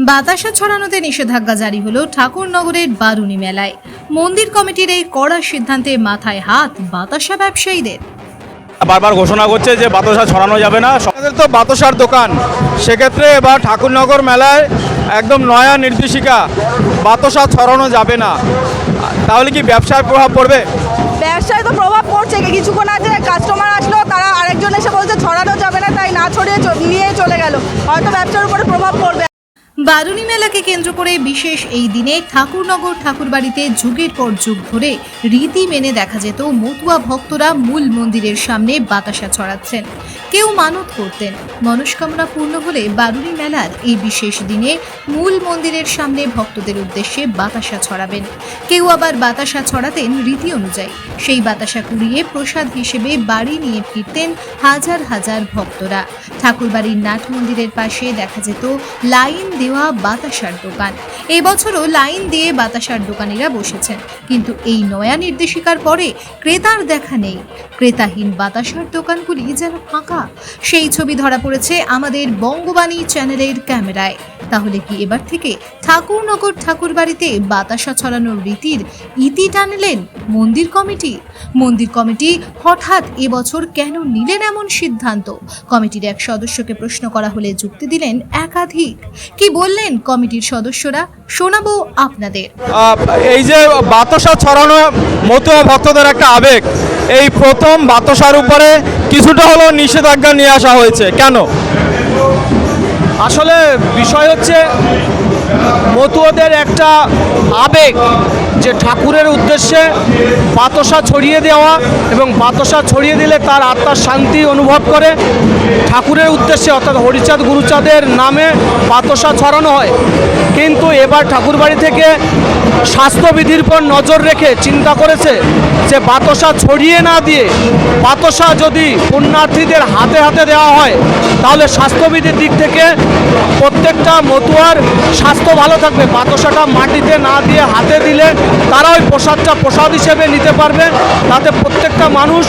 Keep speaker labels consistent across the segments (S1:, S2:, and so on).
S1: বাতাসা ছড়ানোতে নিষেধাজ্ঞা জারি হলো ঠাকুরনগরের বারুনি মেলায়। মন্দির কমিটির এই কড়া সিদ্ধান্তে মাথায় হাত বাতাসা ব্যবসায়ীদের।
S2: বারবার ঘোষণা করছে যে বাতাসা ছড়ানো যাবে না।
S3: আমাদের তো বাতাসার দোকান। সেক্ষেত্রে এবার ঠাকুরনগর মেলায় একদম নয়া নির্দেশিকা বাতাসা ছড়ানো যাবে না। তাহলে কি ব্যবসায় প্রভাব পড়বে?
S4: ব্যবসায় তো প্রভাব পড়ছে। কিছুক্ষণ আগে কাস্টমার আসলো তারা আরেকজন এসে বলছে ছড়ানো যাবে না। তাই না ছড়িয়ে চ- নিয়ে চলে গেল। হয়তো ব্যবসার উপরে প্রভাব
S1: বারুনি মেলাকে কেন্দ্র করে বিশেষ এই দিনে ঠাকুরনগর ঠাকুরবাড়িতে যুগের পর যুগ ধরে রীতি মেনে দেখা যেত মতুয়া ভক্তরা মূল মন্দিরের সামনে বাতাসা ছড়াচ্ছেন। কেউ মানত করতেন। মনস্কামনা পূর্ণ হলে বারুণী মেলার এই বিশেষ দিনে মূল মন্দিরের সামনে ভক্তদের উদ্দেশ্যে বাতাসা ছড়াবেন। কেউ আবার বাতাসা ছড়াতেন রীতি অনুযায়ী। সেই বাতাসা কুড়িয়ে প্রসাদ হিসেবে বাড়ি নিয়ে ফিরতেন হাজার হাজার ভক্তরা। ঠাকুরবাড়ির নাট মন্দিরের পাশে দেখা যেত লাইন দেওয়া বাতাসার দোকান। এবছরও লাইন দিয়ে বাতাসার দোকানিরা বসেছেন। কিন্তু এই নয়া নির্দেশিকার পরে ক্রেতার দেখা নেই। ক্রেতাহীন বাতাসার দোকানগুলি যেন ফাঁকা। সেই ছবি ধরা পড়েছে আমাদের বঙ্গবাণী চ্যানেলের ক্যামেরায়। তাহলে কি এবার থেকে ঠাকুরনগর ঠাকুরবাড়িতে বাতাসা ছড়ানোর রীতির ইতি টানলেন মন্দির কমিটি? মন্দির কমিটি হঠাৎ এবছর কেন নিলেন এমন সিদ্ধান্ত? কমিটির এক সদস্যকে প্রশ্ন করা হলে যুক্তি দিলেন একাধিক। কি বললেন কমিটির সদস্যরা শোনাবো আপনাদের।
S3: এই যে বাতাসা ছড়ানো মতুয়া ভক্তদের একটা আবেগ এই প্রথম বাতাসার উপরে কিছুটা হলেও নিষেধাজ্ঞা নিয়ে আসা হয়েছে। কেন?
S5: আসলে বিষয় হচ্ছে মতুয়াদের একটা আবেগ যে ঠাকুরের উদ্দেশ্যে বাতসা ছড়িয়ে দেওয়া এবং বাতসা ছড়িয়ে দিলে তার আত্মার শান্তি অনুভব করে। ঠাকুরের উদ্দেশ্যে অর্থাৎ হরিচাঁদ গুরুচাঁদের নামে বাতসা ছড়ানো হয়। কিন্তু এবার ঠাকুরবাড়ি থেকে স্বাস্থ্যবিধির পর নজর রেখে চিন্তা করেছে যে বাতসা ছড়িয়ে না দিয়ে বাতসা যদি পুণ্যার্থীদের হাতে হাতে দেওয়া হয়, তাহলে স্বাস্থ্যবিধির দিক থেকে প্রত্যেকটা মতুয়ার স্বাস্থ্য ভালো থাকবে। বাতসাটা মাটিতে না দিয়ে হাতে দিলে তারা ওই প্রসাদটা প্রসাদ হিসেবে নিতে পারবে। তাতে প্রত্যেকটা মানুষ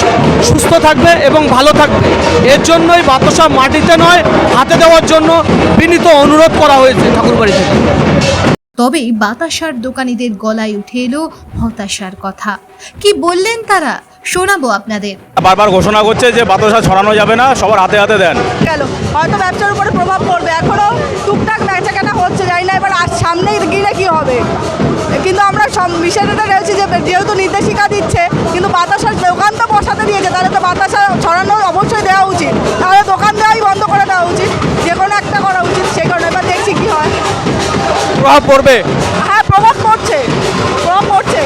S5: সুস্থ থাকবে এবং ভালো থাকবে। এর জন্যই বাতসা মাটিতে নয় হাতে দেওয়ার জন্য বিনীত অনুরোধ করা হয়েছে ঠাকুরবাড়ি থেকে।
S1: তবে বাতাসার দোকানিদের গলায় উঠে এলো হতাশার কথা। কি বললেন তারা? শোনাবো আপনাদের।
S2: বারবার ঘোষণা করছে যে বাতাসা ছড়ানো যাবে না সবার হাতে হাতে দেন।
S4: গেল। হয়তো ব্যবসার উপরে প্রভাব পড়বে। এখনও টুকটাক বেচা কেনা হচ্ছে যাই না। এবার আর সামনে গেলে কি হবে? বিষয়টা রয়েছে যে যেহেতু নির্দেশিকা দিচ্ছে কিন্তু বাতাসার দোকান তো বসাতে দিয়েছে তাহলে তো বাতাসা ছড়ানো অবশ্যই দেওয়া উচিত। তাহলে দোকান দেওয়াই বন্ধ করে দেওয়া উচিত যে কোনো একটা করা উচিত সেই কারণে এবার দেখছি কি হয়।
S3: প্রভাব পড়বে?
S4: হ্যাঁ প্রভাব পড়ছে প্রভাব পড়ছে।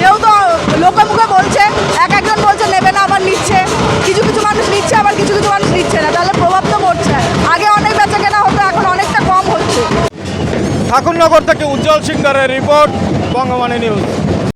S4: যেহেতু লোকে মুখে বলছে এক একজন বলছে নেবে না আবার নিচ্ছে। কিছু কিছু মানুষ নিচ্ছে আবার কিছু কিছু মানুষ নিচ্ছে না তাহলে প্রভাব তো পড়ছে। আগে অনেক বেচা কেনা হতো এখন অনেকটা কম হচ্ছে।
S3: ঠাকুরনগর থেকে উজ্জ্বল সিংদারের রিপোর্ট। বঙ্গবাণী নিউজ